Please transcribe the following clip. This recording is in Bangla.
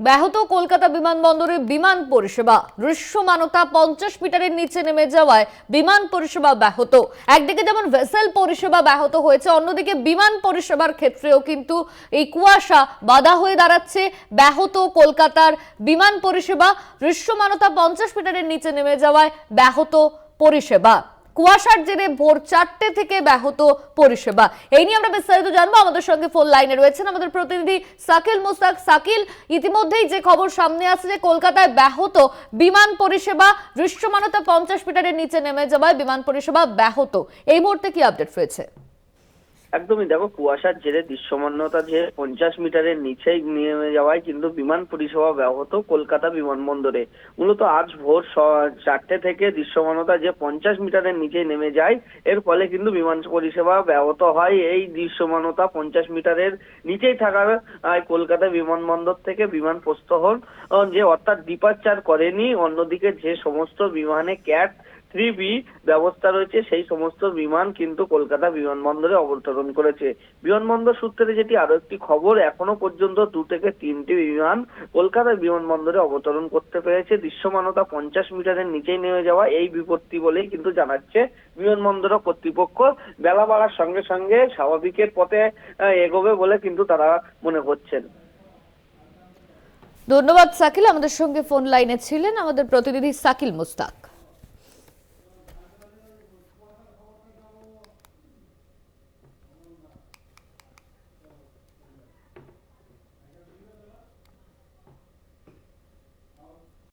ব্যাহত কলকাতা বিমানবন্দরে বিমান পরিষেবা। দৃশ্যমানতা পঞ্চাশ মিটারের নিচে নেমে যাওয়ায় বিমান পরিষেবা ব্যাহত। একদিকে যেমন ভেসেল পরিষেবা ব্যাহত হয়েছে, অন্যদিকে বিমান পরিষেবার ক্ষেত্রেও কিন্তু এই কুয়াশা বাধা হয়ে দাঁড়াচ্ছে। ব্যাহত কলকাতার বিমান পরিষেবা দৃশ্যমানতা পঞ্চাশ মিটারের নিচে নেমে যাওয়ায় ব্যাহত পরিষেবা। কুয়াশার জেরে ভোর চারটে থেকে ব্যাহত পরিষেবা। এই নিয়ে আমরা বিস্তারিত জানব। আমাদের সঙ্গে ফোন লাইনে রয়েছেন আমাদের প্রতিনিধি সাকিল মুস্তাক। সাকিল, ইতিমধ্যেই যে খবর সামনে আসছে যে কলকাতায় ব্যাহত বিমান পরিষেবা, দৃশ্যমানতা পঞ্চাশ মিটারের নিচে নেমে যাওয়ায় বিমান পরিষেবা ব্যাহত। এই মুহূর্তে কি আপডেট রয়েছে? একদমই দেখো কুয়াশার জেরে দৃশ্যমান্যতা যে পঞ্চাশ মিটারের নিচেই নেমে যাওয়ায় কিন্তু বিমান পরিষেবা ব্যাহত কলকাতা বিমানবন্দরে। মূলত আজ ভোর চারটে থেকে দৃশ্যমানতা যে পঞ্চাশ মিটারের নিচে নেমে যায় এর ফলে কিন্তু বিমান পরিষেবা ব্যাহত হয়। এই দৃশ্যমানতা পঞ্চাশ মিটারের নিচেই থাকার কলকাতা বিমানবন্দর থেকে বিমান প্রস্থহন আহ, যে অর্থাৎ ডিপার্চার করেনি অন্যদিকে যে সমস্ত বিমানে ক্যাট থ্রি বি ব্যবস্থা রয়েছে, সেই সমস্ত বিমান কিন্তু কলকাতা বিমানবন্দরে অবতরণ করেছে। বিমানবন্দর সূত্রে যেটি আরও একটি খবর, এখনও পর্যন্ত দু থেকে তিনটি বিমান কলকাতা বিমানবন্দরে অবতরণ করতে পেরেছে। দৃশ্যমানতা পঞ্চাশ মিটারের নিচেই নেমে যাওয়া এই বিপত্তি বলেই কিন্তু জানাচ্ছে বিমানবন্দর কর্তৃপক্ষ। বেলা বাড়ার সঙ্গে সঙ্গে স্বাভাবিকের পথে এগোবে বলে কিন্তু তারা মনে করছেন। ধন্যবাদ সাকিল। আমাদের সঙ্গে ফোন লাইনে ছিলেন আমাদের প্রতিনিধি সাকিল মুস্তাক।